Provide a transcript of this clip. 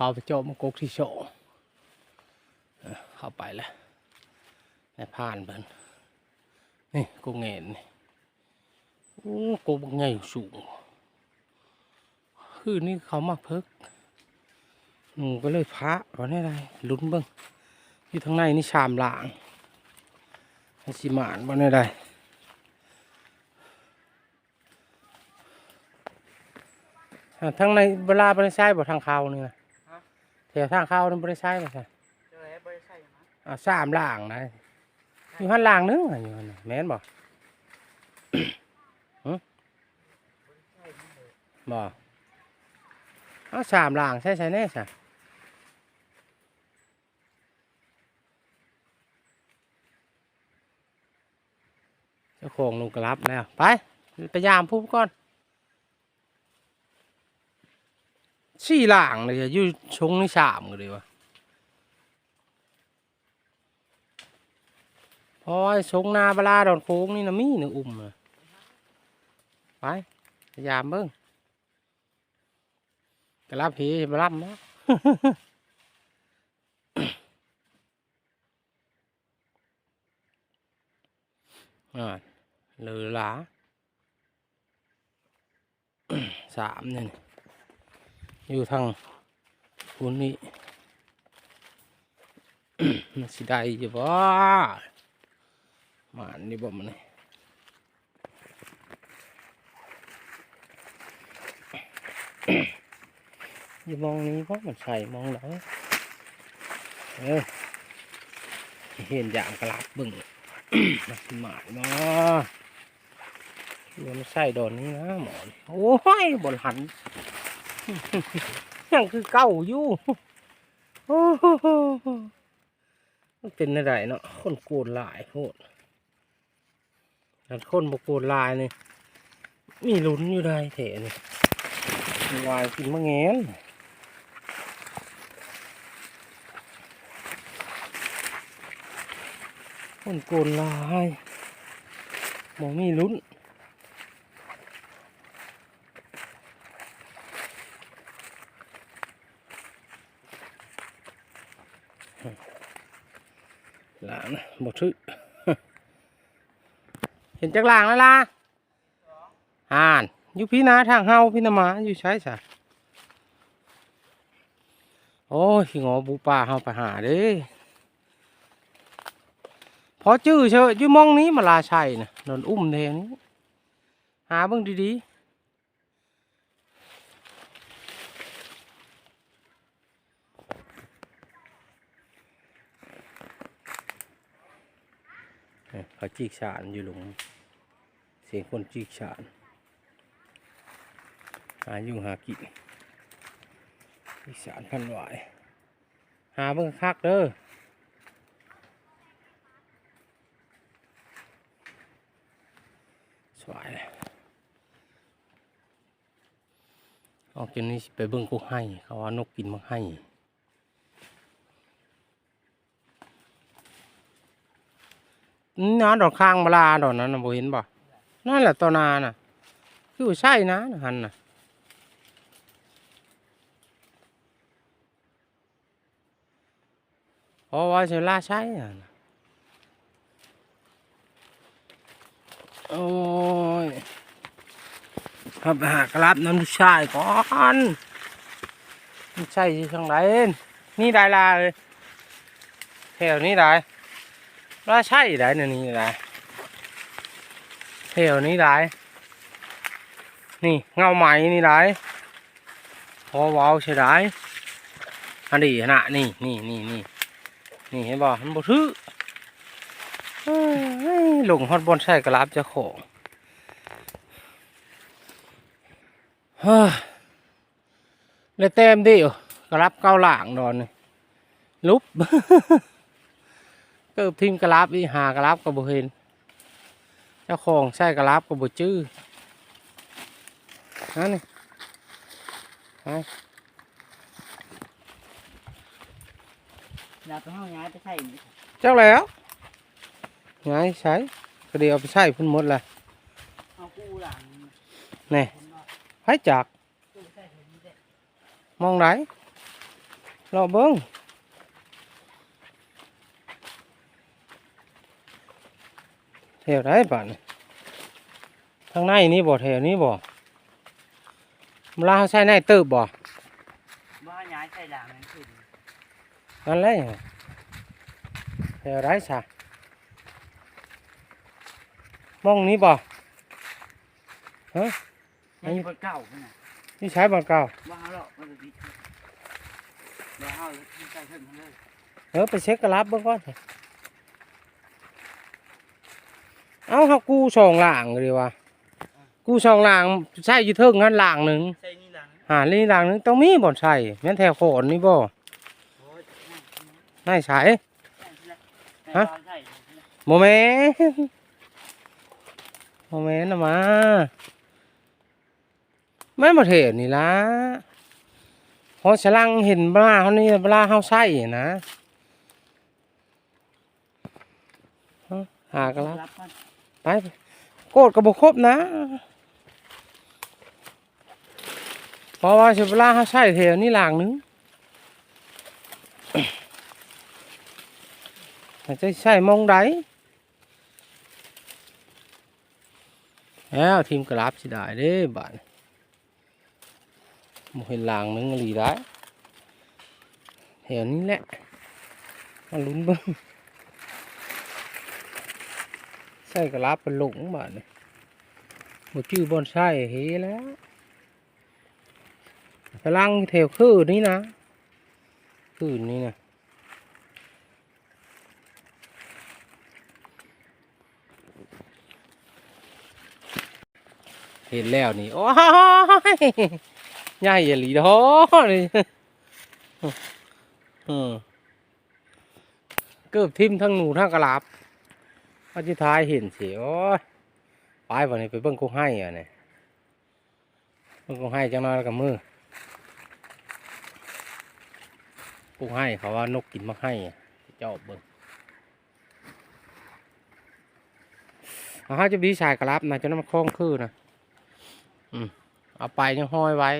เข้าไปโจมนกกที่โชว์เข้าไปแล้วในผ่านเพิ่นนี่กูเงินนี่โอ้กูบักใหญ่สูงคือนี่เขามาเพิกหนูก็เลยพระวันนี้ไรลุ้นเบิ้งอยู่ทางในนี่ชามหลางให้สิมานวันนี้ไรทางในเวลาบริษัทบ่ทางเขานี่นะ วทางเขานี่บริษัทบ่ใช่เจอไอ้บริษัทอย่างนั้นอ่าสามหลางนะอยู่หันหลางนึงอะอยู่หันน่ะแม่นบ่หึบ่เอาสามหลางใช่ใช่แน่ใช่เจ้าของลุงกรับแล้วไปไปยามพุ่มก่อน สี่หลางเลยอยู่ชงนี่สามกันเลยวะเพราะว่าชงนาบลาดอนโค้งนี่นะมีหนึ่งอุ้มน่ะไปพยายามเบิ้งกระลับพีบลับนะอ่าเหลือหลาสามเนี่ย อยู่ทางคุณนี่มันสิได้อยู่บ่มาอันนี่บ่มันนี่อย่ามองนี้เพราะมันใส่มองไหนเออเห็นอย่างกระลับบึ้งมาสิหมายมาเดี๋ยวมันใส่โดนนี้นะหมอนโอ้ยบนหัน ยังคือเก้าอยู่โอ้โหมันเป็นอะไรเนาะคนโกนหลายโหดแต่คนบกโกนลายนี่มีลุ้นอยู่ได้เถอะนี่วายกินมะแงนคนโกนลายมองมีลุ้น หลานบกชื่อเห็นจักรลางแล้วล่ะอ่านอยู่พี่นาทางเฮาพี่นามาอยู่ใช้สะโอ้ยงอบูป่าเฮาไปหาเด้พอจื้อเชอะอยู่มองนี้มาลาชัยนะนอนอุ้มเทนี้หาเบิ่งดีๆ เขาจีกฉานอยู่หลงเสียงคนจีกฉานหาอยู่หากินจีกฉานพันหวาหาเบิ่งคักเด้อสวยเลยออกจากนี้ไปเบิ่งกูให้ เขาว่านกกินมังให้ นี่นะดอกข้างมาลาดอกนั้นนะบ่เห็นบ่นั่นแหละตัวนาน่ะ คือใช่นะหันน่ะเพราะว่าเชลาใช่น่ะโอ้ยครับหากรับน้ำลูกชายก่อนใช่ที่ทางไหนนี่ได้ลาเลยแถวนี้ได้ ว่าใช่ได้นะนี่ได้เที่ยวนี้ได้นี่เงาไหม้นี่ได้พอเว้าวใช่ได้อันนี้นะนี่นี่นี่นี่นี่เห็นบ่มันบ่ถือเอ้ยหลงฮอดบอนใส่กระลาบจะโขงเลยเต็มดิกระลับเก้าหลางดอนลุบ เกิบทีมกระลาบอีหากระลาบกับบุเห็นเจ้าของใช่กระลาบกับบุจื้อนั่นนี่ไปอยากไปห้องย้ายไปใส่อีกเจ้าแล้วไงใช้ก็เดียวเอาไปใช้พุ่นหมดเลยเอาคู่หลังนี่คนว่าให้จากตู้ใส่ถุงนี้ได้มองไหนรอเบิ้ง ถวไหนบ้านนี่ทางในนี่บ่แถวนี้บ่เวลาเขาใช้ในเติบบ่บ่ย้ายใส่หลังนั่นขึ้นนั่นแหละแถวไรซะมองนี้บ่นี่บนเก่าขนาดนี่ใช้บ่เก่าว่าเอาหรอกมันจะดีว่าเอาเลยใส่ขึ้นมาเลยเออไปเช็คกระลับเบิ่งก่อน เอาเฮากู้สองหล่างเลยว่ะกู้สองหล่างใช้อยู่เทิงงั้นหล่างหนึ่งใส่นี่หลังหาลีหล่างหนึงต้องมีบ่ใช่แม่นแถวโขนนี่บ่โอ้ยไม่ใช่ฮะใส่โมเมนโมเมนต์นะมาแม่นบ่เทศนี่ล่ะพอฉลังเห็นปลาเขานี่ปลาเฮาใส่นะเอาหากระลับรับมัน ไปโกดกับบครบนะเพราะว่าสิเวลาเขาใช้แถวนี้หลางนึงอาจจะใช้มองใดแล้วทีมกราบสิได้เด้บาดบ่เห็นหลางนึงหลีได้แถวนี้แหละมาลุ้นเบิ่ง ใส่กระลาเป็นหลงบาดนี่หมดชื่อบอนไส้เฮแล้วกำลังแถวคือนี่นะคือนี่นะเห็นแล้วนี่ โอ้ยใหญ่อหลีดอนี่เกือบทิมทั้งหนูทั้งกระลาบ ว่าที่ท้ายเห็นสิโอ้ยไปวันนี้ไปเบิ่งกุ้งให้อะเนี่ยเบิ่งกุ้งให้จังน้อยกับมือกุ้งให้เขาว่านกกินมักให้อะเจ้าเบิ่งเอาจะดีชายกระลับนะจะน้ำคล้องคือนะอืมเอาไปยังห้อยไว้